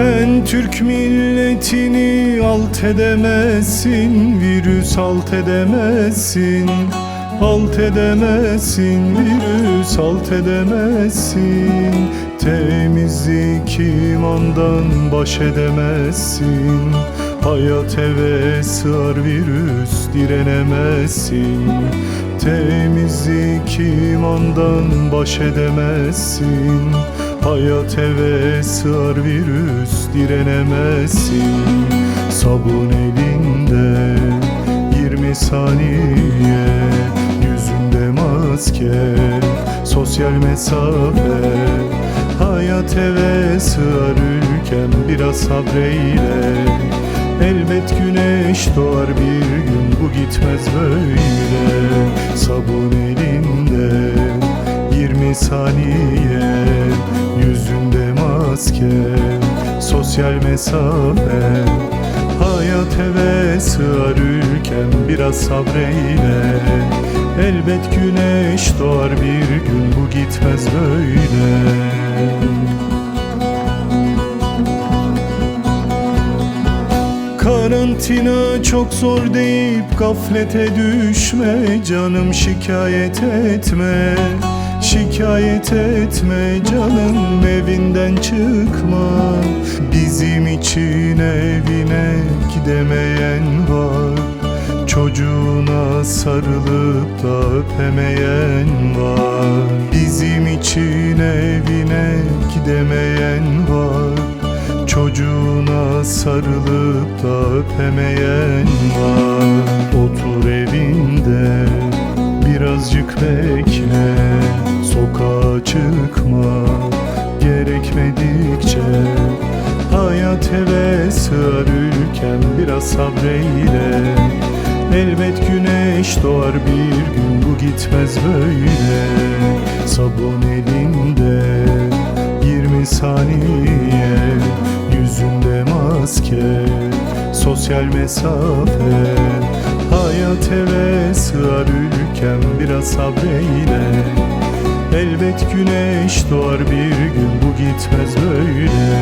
Sen Türk milletini alt edemezsin Virüs alt edemezsin. Alt edemezsin virüs alt edemezsin. Temizlik imandan baş edemezsin. Hayat eve sığar virüs direnemezsin. Temizlik imandan baş edemezsin Hayat eve sığar virüs direnemezsin. Sabun elinde 20 saniye Yüzünde maske Sosyal mesafe. Hayat eve sığar ülkem Biraz sabreyle. Elbet güneş doğar bir gün Bu gitmez böyle. Sabun elinde 20 saniye maske Sosyal mesafe. Hayat eve sığar ülkem biraz sabreyle Elbet güneş doğar bir gün bu gitmez böyle. Karantina çok zor deyip gaflete düşme Canım şikayet etme Şikayet etme canım evinden çıkma. Bizim için evine gidemeyen var. Çocuğuna sarılıp da öpemeyen var. Bizim için evine gidemeyen var. Çocuğuna sarılıp da öpemeyen var. Otur evinde birazcık bekle Sokağa çıkma gerekmedikçe. Hayat eve sığar ülkem biraz sabreyle Elbet güneş doğar bir gün bu gitmez böyle. Sabun elinde 20 saniye Yüzünde maske Sosyal mesafe Hayat eve sığar ülkem biraz sabreyle Elbet güneş doğar bir gün bu gitmez böyle